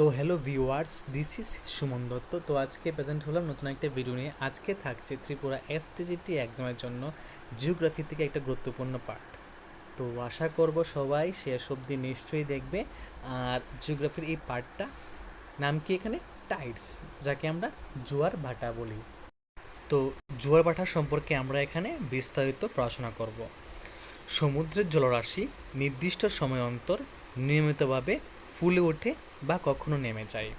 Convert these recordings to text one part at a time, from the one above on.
তো hello viewers this is Suman Dutta. তো আজকে প্রেজেন্ট হলাম নতুন একটা ভিডিও নিয়ে। আজকে থাকছে ত্রিপুরা এসটিজিটি এক্সামের জন্য জিওগ্রাফি থেকে একটা গুরুত্বপূর্ণ পার্ট তো আশা করব সবাই শেষ অবধি নিশ্চয়ই দেখবে। আর জিওগ্রাফির এই পার্টটা নাম কি এখানে? টাইডস যাকে আমরা জোয়ার ভাটা বলি। তো জোয়ার ভাটা সম্পর্কে আমরা এখানে বিস্তারিত পড়াশোনা করব। সমুদ্রের জলরাশি নির্দিষ্ট সময় অন্তর নিয়মিতভাবে ফুলে ওঠে বা কখনো নেমে যায়।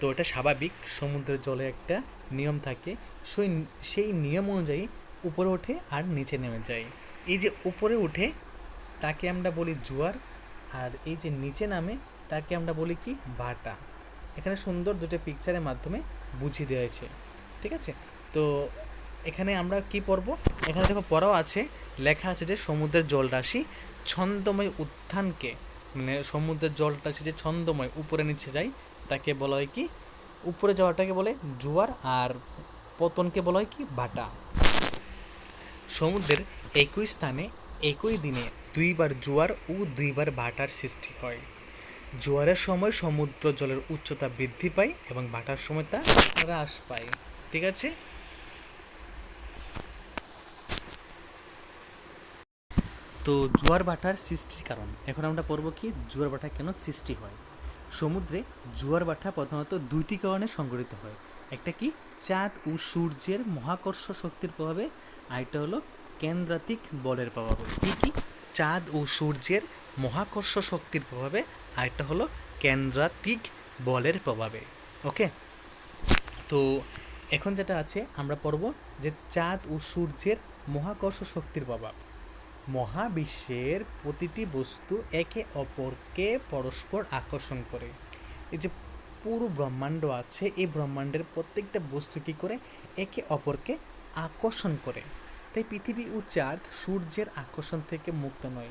তো এটা স্বাভাবিক, সমুদ্রের জলে একটা নিয়ম থাকে। সেই সেই নিয়ম অনুযায়ী উপরে ওঠে আর নিচে নেমে যায়। এই যে উপরে উঠে তাকে আমরা বলি জোয়ার, আর এই যে নিচে নামে তাকে আমরা বলি কি ভাটা এখানে সুন্দর দুটো পিকচারের মাধ্যমে বুঝিয়ে দেওয়া হয়েছে। ঠিক আছে? তো এখানে আমরা কি পড়ব? এখানে দেখো পড়াও আছে, লেখা আছে যে সমুদ্রের জলরাশি ছন্দময় উত্থানকে মানে সমুদ্রের জলরাশি যে ছন্দময় উপরে নিচে যায়, তাকে বলা হয় কি? উপরে যাওয়াটাকে বলে জোয়ার আর পতনকে বলা হয় কি? ভাটা। সমুদ্রের একই স্থানে একই দিনে দুইবার জোয়ার ও দুইবার ভাটার সৃষ্টি হয়। জোয়ারের সময় সমুদ্র জলের উচ্চতা বৃদ্ধি পায় এবং ভাটার সময় তা হ্রাস পায়। ঠিক আছে? তো জোয়ার ভাটার সৃষ্টির কারণ। এখন আমরা পড়ব কি জোয়ার ভাটা কেন সৃষ্টি হয়? সমুদ্রে জোয়ার ভাটা প্রধানত দুইটি কারণে সংঘটিত হয়। একটা কি? চাঁদ ও সূর্যের মহাকর্ষ শক্তির প্রভাবে আরেকটা হলো কেন্দ্রাতিক বলের প্রভাবে। কি কি? চাঁদ ও সূর্যের মহাকর্ষ শক্তির প্রভাবে আরেকটা হলো কেন্দ্রাতিক বলের প্রভাবে। ওকে? তো এখন যেটা আছে, আমরা পড়ব যে চাঁদ ও সূর্যের মহাকর্ষ শক্তির প্রভাব। মহাবিশ্বের প্রতিটি বস্তু একে অপরকে পরস্পর আকর্ষণ করে। এই যে পুরো ব্রহ্মাণ্ড আছে, এই ব্রহ্মাণ্ডের প্রত্যেকটা বস্তু কী করে? একে অপরকে আকর্ষণ করে। তাই পৃথিবী ও চাঁদ সূর্যের আকর্ষণ থেকে মুক্ত নয়।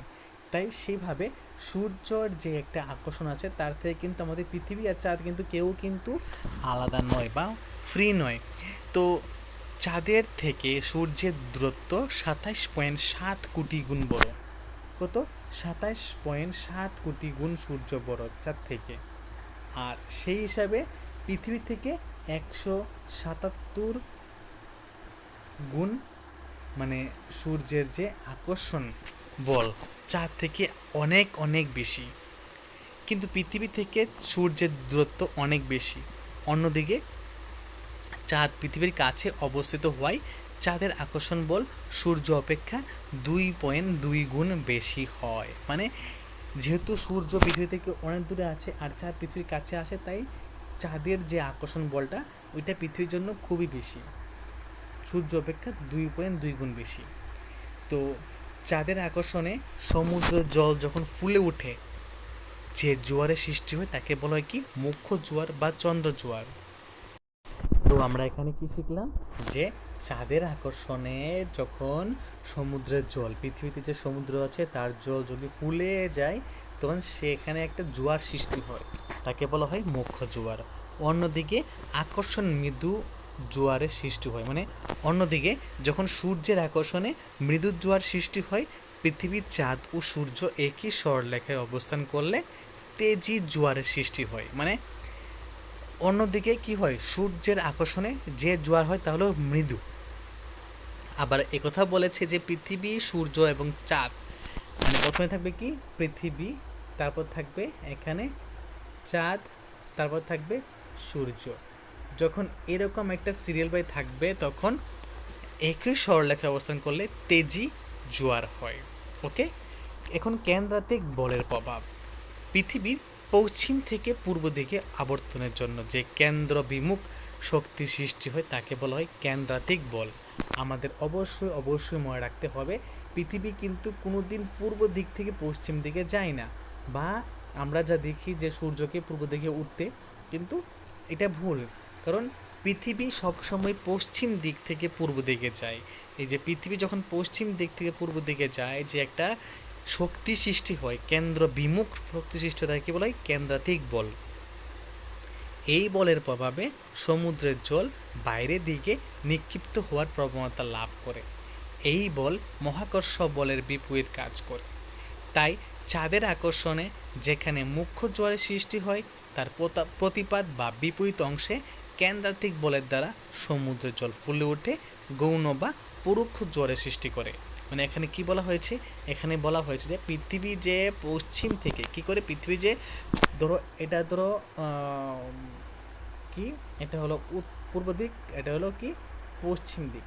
তাই সেভাবে সূর্যর যে একটা আকর্ষণ আছে, তার থেকে কিন্তু আমাদের পৃথিবী আর চাঁদ কিন্তু কেউ কিন্তু আলাদা নয় বা ফ্রি নয়। তো চাঁদের থেকে সূর্যের দূরত্ব সাতাইশ পয়েন্ট সাত কোটি গুণ বড়। কত? সাতাইশ পয়েন্ট সাত কোটি গুণ সূর্য বড় চাঁদ থেকে। আর সেই হিসাবে পৃথিবী থেকে একশো সাতাত্তর গুণ মানে সূর্যের যে আকর্ষণ বল, চাঁদ থেকে অনেক অনেক বেশি। কিন্তু পৃথিবী থেকে সূর্যের দূরত্ব অনেক বেশি। অন্যদিকে চাঁদ পৃথিবীর কাছে অবস্থিত হওয়ায় চাঁদের আকর্ষণ বল সূর্য অপেক্ষা দুই পয়েন্ট দুই গুণ বেশি হয়। মানে যেহেতু সূর্য পৃথিবী থেকে অনেক দূরে আছে আর চাঁদ পৃথিবীর কাছে আসে, তাই চাঁদের যে আকর্ষণ বলটা, ওইটা পৃথিবীর জন্য খুবই বেশি। সূর্য অপেক্ষা দুই পয়েন্ট দুই গুণ বেশি। তো চাঁদের আকর্ষণে সমুদ্রের জল যখন ফুলে ওঠে, যে জোয়ারের সৃষ্টি হয়, তাকে বলা হয় কি? মুখ্য জোয়ার বা চন্দ্র জোয়ার। তো আমরা এখানে কি শিখলাম? যে চাঁদের আকর্ষণে যখন সমুদ্রের জল, পৃথিবীতে যে সমুদ্র আছে তার জল যদি ফুলে যায়, তখন সেখানে একটা জোয়ার সৃষ্টি হয়। তাকে বলা হয় মুখ্য জোয়ার। অন্যদিকে আকর্ষণ মৃদু জোয়ারের সৃষ্টি হয়। মানে অন্যদিকে যখন সূর্যের আকর্ষণে মৃদু জোয়ার সৃষ্টি হয়, পৃথিবীর চাঁদ ও সূর্য একই সরলেখায় অবস্থান করলে তেজি জোয়ারের সৃষ্টি হয়। মানে অন্যদিকে কি হয়? সূর্যের আকর্ষণে যে জোয়ার হয়, তা হলো মৃদু। আবার একথা বলেছে যে পৃথিবী, সূর্য এবং চাঁদ। মানে প্রথমে থাকবে কি? পৃথিবী, তারপর থাকবে এখানে চাঁদ, তারপর থাকবে সূর্য। যখন এরকম একটা সিরিয়াল বাই থাকবে, তখন একই সরলেখায় অবস্থান করলে তেজি জোয়ার হয়। ওকে এখন কেন্দ্রাতিক বলের প্রভাব। পৃথিবীর পশ্চিম থেকে পূর্ব দিকে আবর্তনের জন্য যে কেন্দ্র বিমুখ শক্তি সৃষ্টি হয়, তাকে বলা হয় কেন্দ্রাতিক বল। আমাদের অবশ্যই অবশ্যই মনে রাখতে হবে, পৃথিবী কিন্তু কোনো দিন পূর্ব দিক থেকে পশ্চিম দিকে যায় না। বা আমরা যা দেখি যে সূর্যকে পূর্ব দিকে উঠতে, কিন্তু এটা ভুল। কারণ পৃথিবী সবসময় পশ্চিম দিক থেকে পূর্ব দিকে যায়। এই যে পৃথিবী যখন পশ্চিম দিক থেকে পূর্ব দিকে যায়, যে একটা শক্তি সৃষ্টি হয়, কেন্দ্র বিমুখ শক্তি সৃষ্টি হয় কি বলা হয়? কেন্দ্রাতিক বল। এই বলের প্রভাবে সমুদ্রের জল বাইরের দিকে নিক্ষিপ্ত হওয়ার প্রবণতা লাভ করে। এই বল মহাকর্ষ বলের বিপরীত কাজ করে। তাই চাঁদের আকর্ষণে যেখানে মুখ্য জোয়ারের সৃষ্টি হয়, তার প্রতা- প্রতিপাদ বা বিপরীত অংশে কেন্দ্রাতিক বলের দ্বারা সমুদ্রের জল ফুলে ওঠে, গৌণ বা পরোক্ষ জোয়ারের সৃষ্টি করে। মানে এখানে কি বলা হয়েছে? এখানে বলা হয়েছে যে পৃথিবী যে পশ্চিম থেকে, কি করে পৃথিবী যে ধরো এটা ধরো কি? এটা হলো পূর্ব দিক, এটা হলো কি? পশ্চিম দিক।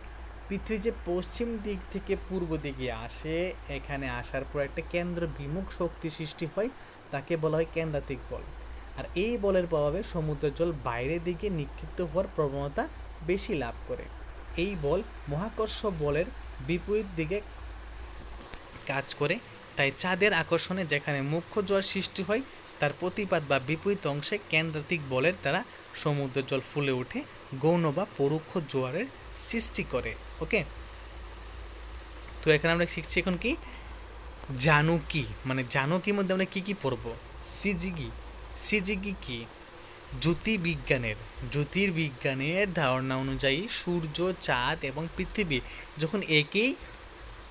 পৃথিবী যে পশ্চিম দিক থেকে পূর্ব দিকে আসে, এখানে আসার পর একটা কেন্দ্র বিমুখ শক্তি সৃষ্টি হয়, তাকে বলা হয় কেন্দ্রাতিক বল। আর এই বলের প্রভাবে সমুদ্রের জল বাইরের দিকে নিক্ষিপ্ত হওয়ার প্রবণতা বেশি লাভ করে। এই বল মহাকর্ষ বলের বিপরীত দিকে কাজ করে। তাই চাঁদের আকর্ষণে যেখানে মুখ্য জোয়ার সৃষ্টি হয়, তার প্রতিপাদ বা বিপরীত অংশে কেন্দ্রাতিক বলের দ্বারা সমুদ্রের জল ফুলে ওঠে, গৌণ বা পরোক্ষ জোয়ারের সৃষ্টি করে। ওকে? তো এখানে আমরা শিখছি এখন কি? জানুকি। মানে জানুকির মধ্যে আমরা কি কি পড়ব? সিজিগি। সিজিগি কি? জ্যোতির্বিজ্ঞানের জ্যোতির্বিজ্ঞানের ধারণা অনুযায়ী সূর্য, চাঁদ এবং পৃথিবী যখন একই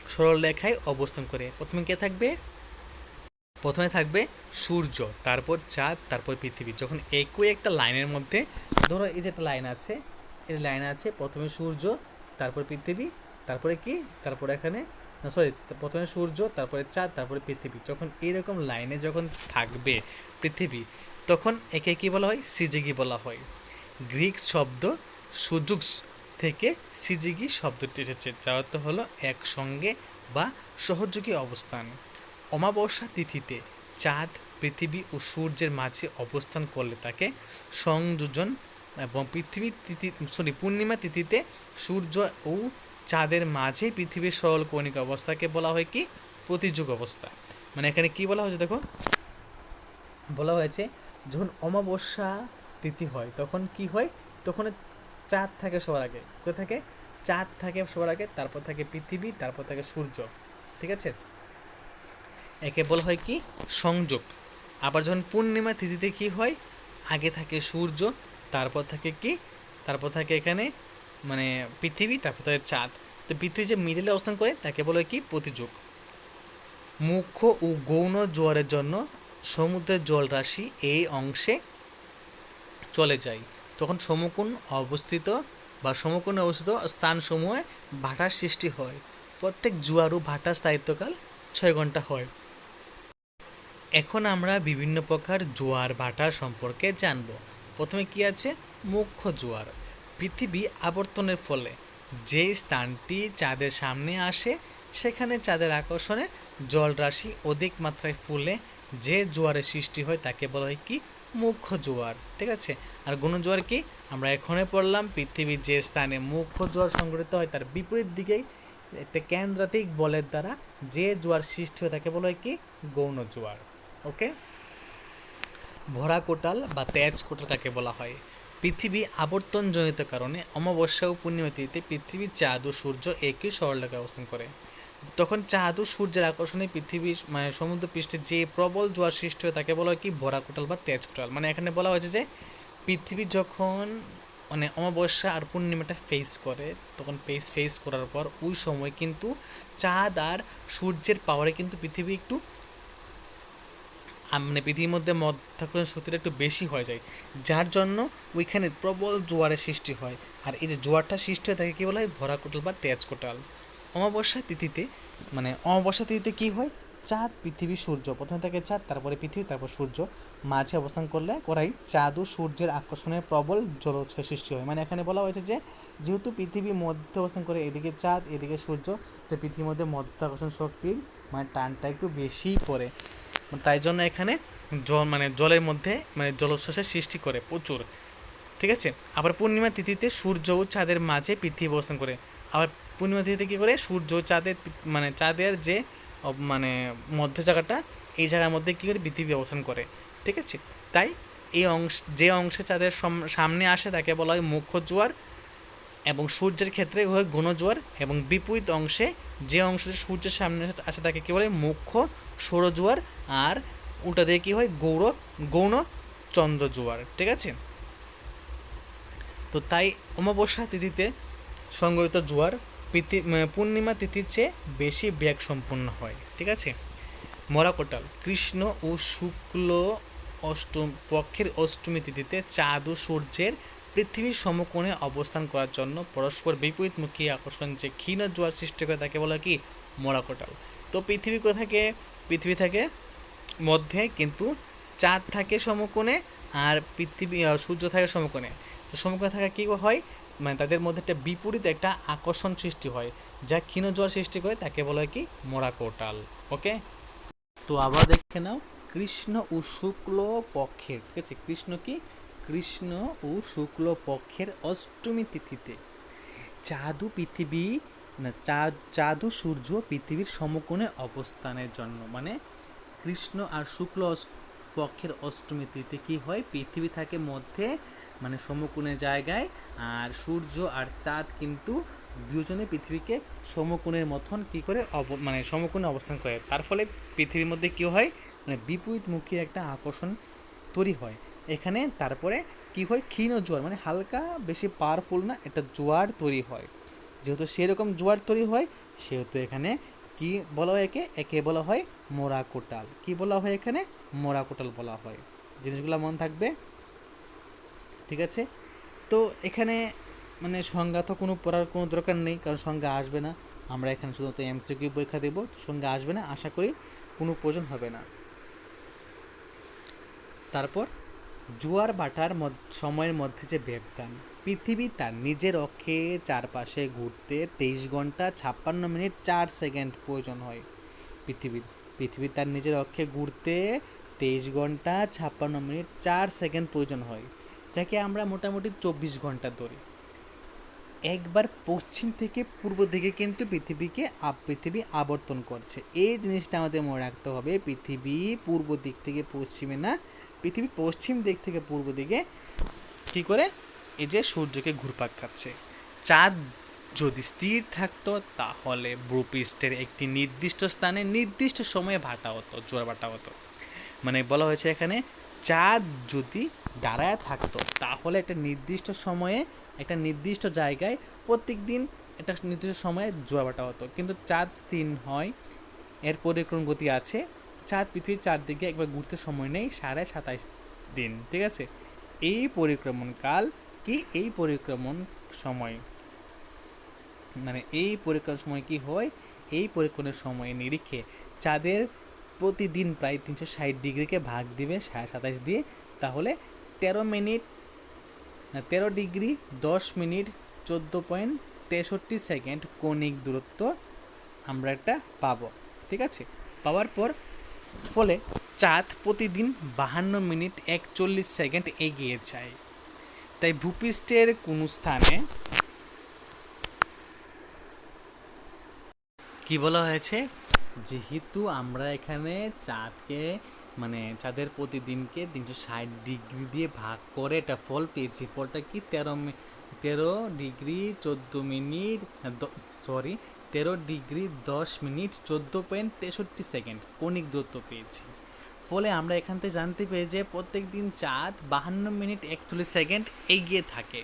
সরল রেখায় অবস্থান করে, প্রথমে কে থাকবে? প্রথমে থাকবে সূর্য, তারপর চাঁদ, তারপর পৃথিবী। যখন একই একটা লাইনের মধ্যে, ধরো এই যে একটা লাইন আছে, এই লাইন আছে প্রথমে সূর্য, তারপর পৃথিবী, তারপরে কি? তারপরে এখানে, না সরি প্রথমে সূর্য, তারপরে চাঁদ, তারপরে পৃথিবী। যখন এইরকম লাইনে যখন থাকবে পৃথিবী তখন একে কি বলা হয়? সিজিগি বলা হয়। গ্রিক শব্দ সুজুক্স থেকে সিজিগি শব্দটি এসেছে, যার অর্থ হলো একসঙ্গে বা সহযোগী অবস্থান। অমাবস্যা তিথিতে চাঁদ, পৃথিবী ও সূর্যের মাঝে অবস্থান করলে তাকে সংযোজন এবং পৃথিবী তিথি, সরি, পূর্ণিমা তিথিতে সূর্য ও চাঁদের মাঝে পৃথিবীর সরল কৌণিক অবস্থাকে বলা হয় কি? প্রতিযোগ অবস্থা। মানে এখানে কি বলা হয়েছে দেখো? বলা হয়েছে যখন অমাবস্যা তিথি হয়, তখন কি হয়? তখন চাঁদ থাকে সবার আগে। কোথায় থাকে? চাঁদ থাকে সবার আগে, তারপর থাকে পৃথিবী, তারপর থাকে সূর্য। ঠিক আছে? একে বলা হয় কি? সংযোগ। আবার যখন পূর্ণিমা তিথিতে কি হয়? আগে থাকে সূর্য, তারপর থাকে কি? তারপর থাকে এখানে মানে পৃথিবী, তারপর থাকে চাঁদ। তো পৃথিবী যে মিডিলে অবস্থান করে, তাকে বলা হয় কি? প্রতিযোগ। মুখ্য ও গৌণ জোয়ারের জন্য সমুদ্রের জলরাশি এই অংশে চলে যায়। তখন সমকোণ অবস্থিত বা সমকোণে অবস্থিত স্থানসমূহে ভাটার সৃষ্টি হয়। প্রত্যেক জোয়ার ও ভাটার স্থায়িত্বকাল ছয় ঘণ্টা হয়। এখন আমরা বিভিন্ন প্রকার জোয়ার ভাটা সম্পর্কে জানব। প্রথমে কি আছে? মুখ্য জোয়ার। পৃথিবী আবর্তনের ফলে যে স্থানটি চাঁদের সামনে আসে, সেখানে চাঁদের আকর্ষণে জলরাশি অধিক মাত্রায় ফুলে যে জোয়ারের সৃষ্টি হয় তাকে বলা হয় কি? মুখ্য জোয়ার, ঠিক আছে? আর গুণ জোয়ার কি? আমরা এখনই পড়লাম, পৃথিবীর যে স্থানে মুখ্য জোয়ার সংঘটিত হয় তার বিপরীত দিকেই একটা কেন্দ্রাতিক বলের দ্বারা যে জোয়ার সৃষ্টি হয় তাকে বলা হয় কি? গৌণ জোয়ার, ওকে? ভরা কোটাল বা তেজ কোটাল কাকে বলা হয়? পৃথিবী আবর্তনজনিত কারণে অমাবস্যা ও পূর্ণিমা তিথিতে পৃথিবী চাঁদ ও সূর্য একই সরলরেখায় অবস্থান করে। তখন চাঁদ ও সূর্যের আকর্ষণে পৃথিবীর মানে সমুদ্র পৃষ্ঠে যে প্রবল জোয়ার সৃষ্টি হয় তাকে বলা হয় কি? ভরা কোটাল বা তেজ কোটাল। মানে এখানে বলা হয়েছে যে পৃথিবী যখন মানে অমাবস্যা আর পূর্ণিমাটা ফেস করে, তখন ফেস ফেস করার পর ওই সময় কিন্তু চাঁদ আর সূর্যের পাওয়ারে কিন্তু পৃথিবী একটু মানে পৃথিবীর মধ্যে মধ্যাকর্ষণ শক্তিটা একটু বেশি হয়ে যায়। যার জন্য ওইখানে প্রবল জোয়ারের সৃষ্টি হয়। আর এই যে জোয়ারটা সৃষ্টি হয় তাকে কী বলা হয়? ভরা কোটাল বা তেজ কোটাল। অমাবস্যা তিথিতে মানে অমাবস্যা তিথিতে কী হয়? চাঁদ, পৃথিবী, সূর্য। প্রথমে থাকে চাঁদ, তারপরে পৃথিবী, তারপর সূর্য। মাঝে অবস্থান করলে করাই চাঁদ ও সূর্যের আকর্ষণের প্রবল জলোচ্ছ্বাস সৃষ্টি হয়। মানে এখানে বলা হয়েছে যে, যেহেতু পৃথিবী মধ্যে অবস্থান করে এদিকে চাঁদ, এদিকে সূর্য, তো পৃথিবীর মধ্যে মধ্যাকর্ষণ শক্তির মানে টানটা একটু বেশিই পড়ে। তাই জন্য এখানে জল মানে জলের মধ্যে মানে জলোচ্ছ্বাসের সৃষ্টি করে প্রচুর। ঠিক আছে? আবার পূর্ণিমা তিথিতে সূর্য ও চাঁদের মাঝে পৃথিবী অবস্থান করে। আবার পূর্ণিমা তিথিতে কী করে? সূর্য চাঁদের মানে চাঁদের যে মানে মধ্য জায়গাটা, এই জায়গার মধ্যে কী করে পৃথিবী অবস্থান করে? ঠিক আছে? তাই এই অংশ, যে অংশে চাঁদের সামনে আসে তাকে বলা হয় মুখ্য জোয়ার এবং সূর্যের ক্ষেত্রে হয় গুণজোয়ার এবং বিপরীত অংশে যে অংশে সূর্যের সামনে আসে তাকে কী বলে? মুখ্য সৌরজোয়ার আর উল্টা দিয়ে কী হয়? গৌর গৌণ চন্দ্র জোয়ার। ঠিক আছে? তো তাই অমাবস্যা তিথিতে সংগঠিত জোয়ার পূর্ণিমা তিথির চেয়ে বেশি বেগ সম্পন্ন হয়, ঠিক আছে? মরাকোটাল কৃষ্ণ ও শুক্ল অষ্টম, পক্ষের অষ্টমী তিথিতে চাঁদ ও সূর্যের পৃথিবীর সমকোণে অবস্থান করার জন্য পরস্পর বিপরীতমুখী আকর্ষণ যে ক্ষীণ জোয়ার সৃষ্টি করে তাকে বলা কি? মরাকোটাল তো পৃথিবী কোথাকে? পৃথিবী থাকে মধ্যে, কিন্তু চাঁদ থাকে সমকোণে আর পৃথিবী সূর্য থাকে সমকোণে। তো সমকোণে থাকা কী হয়? মানে তাদের মধ্যে একটা বিপরীত একটা আকর্ষণ সৃষ্টি হয়, যা ক্ষীণ জোয়ার সৃষ্টি করে, তাকে বলা হয় কি মোরাকোটাল ওকে তো আবার দেখে নাও, কৃষ্ণ ও শুক্ল পক্ষের, ঠিক আছে? কৃষ্ণ কি? কৃষ্ণ ও শুক্ল পক্ষের অষ্টমী তিথিতে। চাঁদু পৃথিবী, না, চাঁদ, চাঁদু সূর্য পৃথিবীর সমকোণে অবস্থানের জন্য। মানে কৃষ্ণ আর শুক্ল পক্ষের অষ্টমী তিথিতে কি হয়? পৃথিবী থাকে মধ্যে মানে সমকোণের জায়গায়, আর সূর্য আর চাঁদ কিন্তু দুজনে পৃথিবীকে সমকোণের মতন কি করে অব- মানে সমকোণে অবস্থান করে। তার ফলে পৃথিবীর মধ্যে কি হয়? মানে বিপরীতমুখী একটা আকর্ষণ তৈরি হয়। এখানে তারপরে কি হয়? ক্ষীণ জোয়ার মানে হালকা বেশি পাওয়ারফুল না, একটা জোয়ার তৈরি হয়। যেহেতু সেরকম জোয়ার তৈরি হয়, সেহেতু এখানে কি বলা হয় একে? একে বলা হয় মোরা কোটাল কি বলা হয় এখানে? মোরা কোটাল বলা হয়। জিনিসগুলো মন থাকবে। ঠিক আছে? তো এখানে মানে সংজ্ঞা তো কোনো পড়ার কোনো দরকার নেই, কারণ সংজ্ঞা আসবে না। আমরা এখানে শুধুমাত্র এমসিকিউ পরীক্ষা দেবো সংজ্ঞা আসবে না, আশা করি কোনো প্রয়োজন হবে না। তারপর, জোয়ার মধ্য- সময়ের মধ্যে যে ব্যবধান। পৃথিবী তার নিজের অক্ষে চারপাশে ঘুরতে তেইশ ঘণ্টা ছাপ্পান্ন মিনিট চার সেকেন্ড প্রয়োজন হয়। পৃথিবীর পৃথিবী তার নিজের অক্ষে ঘুরতে তেইশ ঘণ্টা ছাপ্পান্ন মিনিট চার সেকেন্ড প্রয়োজন হয়, যাকে আমরা মোটামুটি চব্বিশ ঘণ্টা ধরি। একবার পশ্চিম থেকে পূর্ব দিকে কিন্তু পৃথিবীকে পৃথিবী আবর্তন করছে। এই জিনিসটা আমাদের মনে রাখতে হবে, পৃথিবী পূর্ব দিক থেকে পশ্চিমে না, পৃথিবী পশ্চিম দিক থেকে পূর্ব দিকে কী করে? এই যে সূর্যকে ঘুরপাক খাচ্ছে। চাঁদ যদি স্থির থাকতো, তাহলে ভূপৃষ্ঠের একটি নির্দিষ্ট স্থানে নির্দিষ্ট সময়ে ভাটা হতো জোয়ার ভাটা হতো। মানে বলা হয়েছে এখানে, চাঁদ যদি দাঁড়ায় থাকতো, তাহলে একটা নির্দিষ্ট সময়ে, একটা নির্দিষ্ট জায়গায় প্রত্যেক দিন একটা নির্দিষ্ট সময়ে জোয়ার ভাটা হতো। কিন্তু চাঁদ স্থির হয় এর পরিক্রম গতি আছে। চাঁদ পৃথিবীর চারদিকে একবার ঘুরতে সময় নেই, সাড়ে সাতাইশ দিন, ঠিক আছে? এই পরিক্রমণ কাল কি? এই পরিক্রমণ সময়। মানে এই পরিক্রমণ সময় কি হয়? এই পরিক্রমণের সময় নিরিখে চাঁদের প্রতিদিন প্রায় তিনশো ষাট ডিগ্রিকে ভাগ দিবে সাড়ে সাতাইশ দিয়ে, তাহলে তেরো মিনিট, না, তেরো ডিগ্রি, দশ মিনিট, চোদ্দ পয়েন্ট তেষট্টি সেকেন্ড কৌণিক দূরত্ব আমরা একটা পাবো, ঠিক আছে? পাওয়ার পর, ফলে চাঁদ প্রতিদিন বাহান্ন মিনিট একচল্লিশ সেকেন্ড এগিয়ে যায়। তাই ভূপৃষ্ঠের কোনো স্থানে কি বলা হয়েছে? যেহেতু আমরা এখানে চাঁদকে মানে চাঁদের প্রতিদিনকে তিনশো ষাট ডিগ্রি দিয়ে ভাগ করে একটা ফল পেয়েছি। ফলটা কি? তেরো তেরো ডিগ্রি চোদ্দ মিনিট সরি, তেরো ডিগ্রি দশ মিনিট চোদ্দ পয়েন্ট তেষট্টি সেকেন্ড কৌণিক দূরত্ব পেয়েছি। ফলে আমরা এখান থেকে জানতে পেরে যে প্রত্যেক দিন চাঁদ বাহান্ন মিনিট একচল্লিশ সেকেন্ড এগিয়ে থাকে।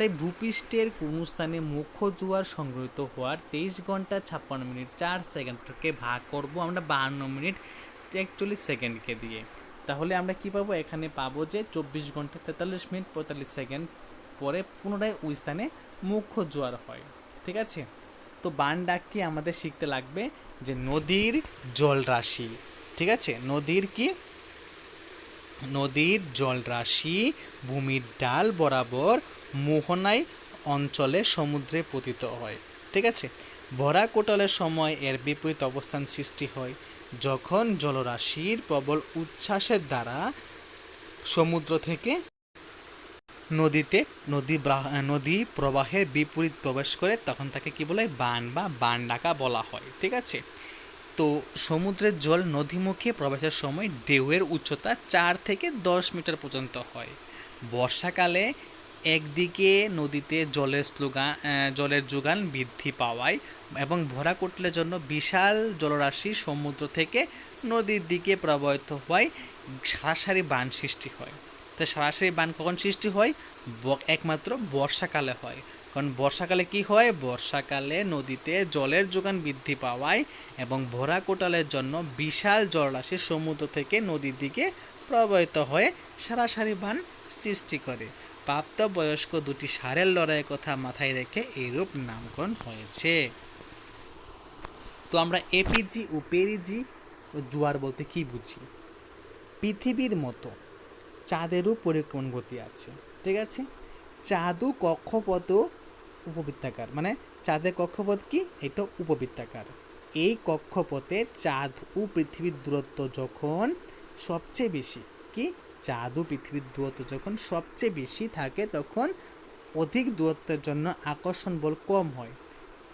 তাই ভূপৃষ্ঠের কোনো স্থানে মুখ্য জোয়ার সংগ্রহিত হওয়ার তেইশ ঘণ্টা ছাপ্পান্ন মিনিট চার সেকেন্ডকে ভাগ করব আমরা বাহান্ন মিনিট একচল্লিশ সেকেন্ডকে দিয়ে। তাহলে আমরা কি পাবো? এখানে পাবো যে চব্বিশ ঘণ্টা তেতাল্লিশ মিনিট পঁয়তাল্লিশ সেকেন্ড পরে পুনরায় ওই স্থানে মুখ্য জোয়ার হয়। ঠিক আছে? তো বান ডাককে আমাদের শিখতে লাগবে যে নদীর জলরাশি ঠিক আছে? নদীর কি? নদীর জলরাশি ভূমির ডাল বরাবর মোহনায় অঞ্চলে সমুদ্রে পতিত হয়, ঠিক আছে? ভরা কোটালের সময় এর বিপরীত অবস্থান সৃষ্টি হয় যখন জলরাশির প্রবল উচ্ছ্বাসের দ্বারা সমুদ্র থেকে নদীতে নদী নদী প্রবাহের বিপরীত প্রবেশ করে তখন তাকে কি বলে? বান বা বান ডাকা বলা হয়, ঠিক আছে? তো সমুদ্রের জল নদীমুখে প্রবেশের সময় ঢেউয়ের উচ্চতা চার থেকে দশ মিটার পর্যন্ত হয়। বর্ষাকালে একদিকে নদীতে জলের স্লোগান জলের যোগান বৃদ্ধি পাওয়ায় এবং ভরা কোটলের জন্য বিশাল জলরাশি সমুদ্র থেকে নদীর দিকে প্রবাহিত হওয়ায় সারাসারি বান সৃষ্টি হয়। তো সারাসারি বান কখন সৃষ্টি হয়? একমাত্র বর্ষাকালে হয়। কারণ বর্ষাকালে কি হয়? বর্ষাকালে নদীতে জলের যোগান বৃদ্ধি পাওয়ায় এবং ভরা কোটালের জন্য বিশাল জলরাশি সমুদ্র থেকে নদীর দিকে প্রবাহিত হয়ে সারাসারি বান সৃষ্টি করে। প্রাপ্তবয়স্ক দুটি সারের লড়াইয়ের কথা মাথায় রেখে এইরূপ নামকরণ হয়েছে। তো আমরা এপিজি ও পেরিজি জোয়ার বলতে কি বুঝি? পৃথিবীর মতো চাঁদেরও পরিক্রমণ গতি আছে, ঠিক আছে? চাঁদও কক্ষপথ উপবৃত্তাকার। মানে চাঁদের কক্ষপথ কি? এটা উপবৃত্তাকার। এই কক্ষপথে চাঁদ ও পৃথিবীর দূরত্ব যখন সবচেয়ে বেশি, কি? চাঁদ পৃথিবীর দূরত্ব যখন সবচেয়ে বেশি থাকে, তখন অধিক দূরত্বের জন্য আকর্ষণ বল কম হয়।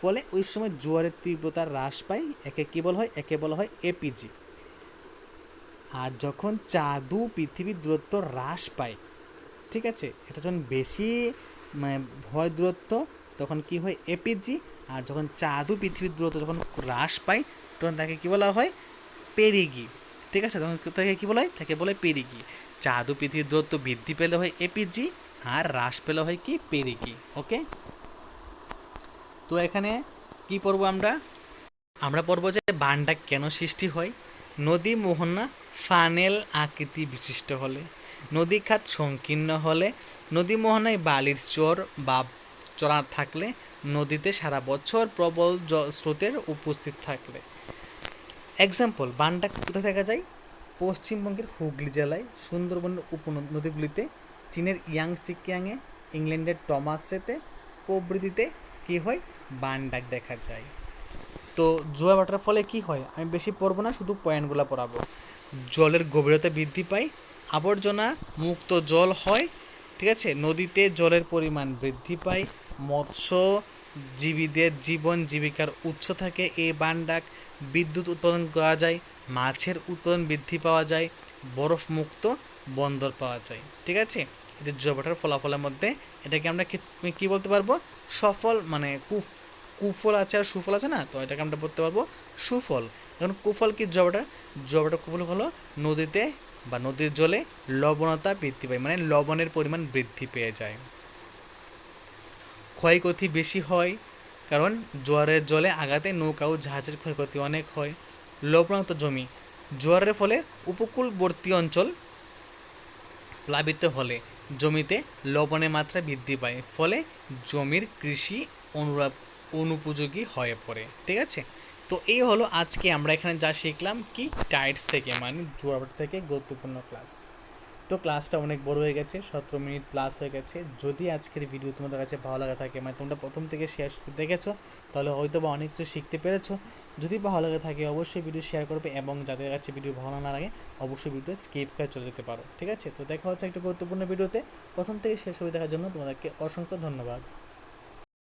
ফলে ওই সময় জোয়ারের তীব্রতা হ্রাস পায়। একে কী বলা হয়? একে বলা হয় এপিজি আর যখন চাঁদু পৃথিবীর দূরত্ব হ্রাস পায়, ঠিক আছে? এটা যখন বেশি মানে ভয় দূরত্ব, তখন কি হয়? এপিজি আর যখন চাঁদু পৃথিবীর দূরত্ব যখন হ্রাস পায়, তখন তাকে কী বলা হয়? পেরিগি। ঠিক আছে? তখন তাকে কী বলা হয়? তাকে বলে পেরিগি। চাঁদু পৃথিবীর দূরত্ব বৃদ্ধি পেলে হয় এপিজি আর হ্রাস পেলে হয় কি? পেরিগি ওকে তো এখানে কি পড়ব আমরা? আমরা পড়ব যে বানটা কেন সৃষ্টি হয়? নদী মোহনা ফানেল আকৃতি বিশিষ্ট হলে, নদী খাত সংকীর্ণ হলে, নদী মোহনায় বালির চর বা চড়া থাকলে, নদীতে সারা বছর প্রবল জ- স্রোতের উপস্থিত থাকলে। এক্সাম্পল বানটা কোথায় দেখা যায়? পশ্চিমবঙ্গের হুগলি জেলায় সুন্দরবনের উপনদীগুলিতে চীনের ইয়াং সিকিয়াংয়ে, ইংল্যান্ডের টমাসেতে প্রভৃতিতে কী হয়? বানডাক দেখা যায়। তো জোয়ার ভাটার ফলে কি হয়? আমি বেশি পড়ব না, শুধু পয়েন্টগুলো পড়াবো। জলের গভীরতা বৃদ্ধি পায়, আবর্জনা মুক্ত জল হয়, ঠিক আছে? নদীতে জলের পরিমাণ বৃদ্ধি পায়, মৎস্যজীবীদের জীবন জীবিকার উৎস থাকে, এই বানডাক বিদ্যুৎ উৎপাদন করা যায় মাছের উৎপাদন বৃদ্ধি পাওয়া যায়, বরফমুক্ত বন্দর পাওয়া যায়। ঠিক আছে? এদের জোয়ার ফলাফলের মধ্যে এটাকে আমরা কি কী বলতে পারব? সফল মানে কুফ কুফল আছে আর সুফল আছে না? তো এটাকে আমরা বলতে পারব সুফল। এখন কুফল কি জবাটা জবাটা কুফল হলো নদীতে বা নদীর জলে লবণতা বৃদ্ধি পায় মানে লবণের পরিমাণ বৃদ্ধি পেয়ে যায়। ক্ষয়ক্ষতি বেশি হয়, কারণ জোয়ারের জলে আঘাতে নৌকা ও জাহাজের ক্ষয়ক্ষতি অনেক হয়। লবণাক্ত জমি। জোয়ারের ফলে উপকূলবর্তী অঞ্চল প্লাবিত হলে জমিতে লবণের মাত্রা বৃদ্ধি পায়, ফলে জমির কৃষি অনুরাপ, অনুপযোগী হয়ে পড়ে, ঠিক আছে? তো এই হলো আজকে আমরা এখানে যা শিখলাম, কি টাইটস থেকে মানে জোয়ার থেকে গুরুত্বপূর্ণ ক্লাস তো ক্লাসটা অনেক বড় হয়ে গেছে, সতেরো মিনিট প্লাস হয়ে গেছে। যদি আজকের ভিডিও তোমাদের কাছে ভালো লাগা থাকে মানে তোমরা প্রথম থেকে শেয়ার দেখেছ, তাহলে হয়তো বা অনেক কিছু শিখতে পেরেছ। যদি ভালো লাগে থাকে, অবশ্যই ভিডিও শেয়ার করবে এবং যাদের কাছে ভিডিও ভালো না লাগে, অবশ্যই ভিডিও স্কিপ করে চলে যেতে পারো, ঠিক আছে? তো দেখা হচ্ছে একটা গুরুত্বপূর্ণ ভিডিওতে প্রথম থেকে শেষ হয়ে দেখার জন্য তোমাদেরকে অসংখ্য ধন্যবাদ।